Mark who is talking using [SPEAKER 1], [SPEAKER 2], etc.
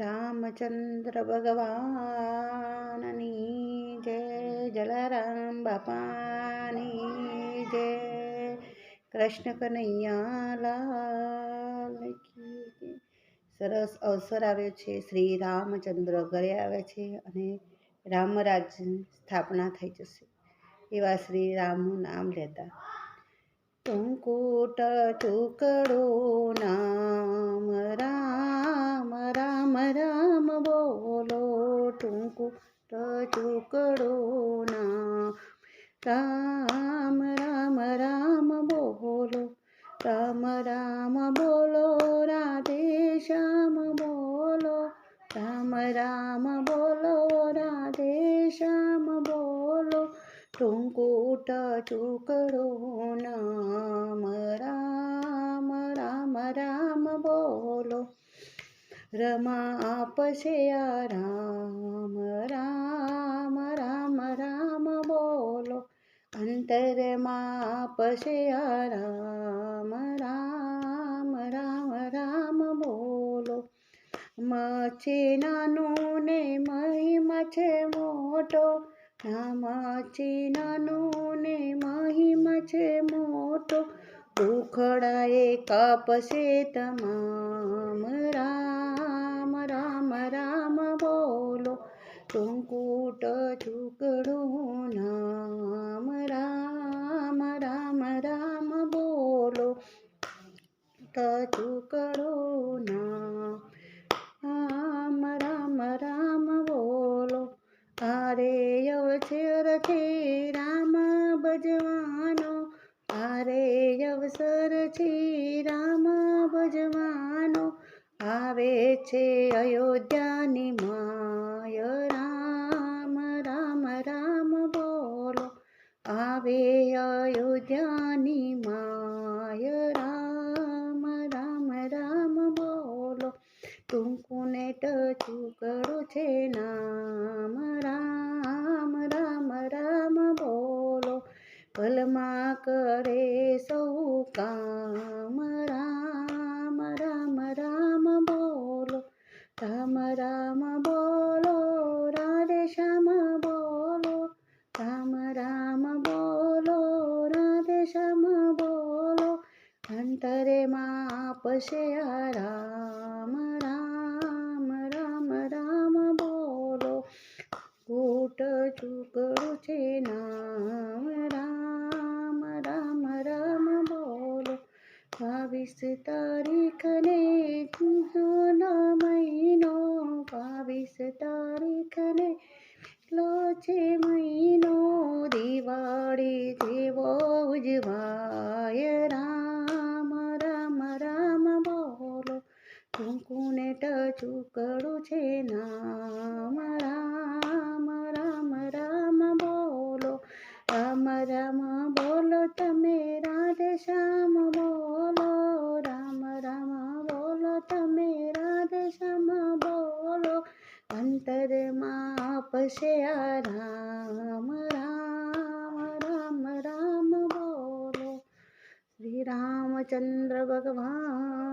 [SPEAKER 1] રામચંદ્ર ભગવાનની જય જલારામ બાપાની જય કૃષ્ણ કનૈયા લાલ સરસ અવસર આવ્યો છે શ્રી રામચંદ્ર ઘરે આવે છે અને રામરાજ સ્થાપના થઈ જશે, એવા શ્રી રામનું નામ લેતા. ટૂંકુટ ટુકડો નામ બોલો ટૂંકુટ ટુકડો નામ રામ રામ રામ બોલો રામ રામ બોલો રાધે શ્યામ બોલો રામ રામ બોલો રાધે શ્યામ બોલો ટૂંકુટ ટુકડો નામ રમા આપશે આ રામ રામ રામ રામ બોલો અંતરમાં આપશે આ રામ રામ રામ રામ બોલો મચે નાનું ને મહિમા છે મોટો છે નાનું ને મહિમા છે મોટો ઉખડાએ કાપશે તમામ રામ ટૂંકુટ ચૂકડો નામ રામ રામ રામ બોલો. ટુકડું નામ રામ રામ બોલો. આરે અવસર છે રામ ભજવાનો. અરે અવસર છે રામ ભજવાનો. આવે છે અયોધ્યાની માય આવે અયોધ્યાની માય રામ રામ રામ બોલો. ટૂંકુને ટચુકડું છે નામ, રામ રામ રામ બોલો. પલમાં કરે સૌ કામ, રામ રામ રામ બોલો. રામ રામ બોલો રાધે શ્યામ બોલો રામ રામ બોલો રાધે શ્યામ બોલો અંતરેમાં આપશે રામ રામ રામ રામ બોલો. કૂટ ચૂકડું છે નામ. રામ રામ રામ બોલો. બાવીસ તારીખને જૂનો મહિનો. બાવીસ તારીખને લો છે ટૂંકુને ટચુકડું છે નામ રામ રામ રામ બોલો રામ રામ બોલો તમે રાધે શ્યામ બોલો રામ રામ બોલો તમે રાધે શ્યામ બોલો અંતરમાં આપશે આ રામ રામ રામ રામ બોલો શ્રી રામચંદ્ર ભગવાન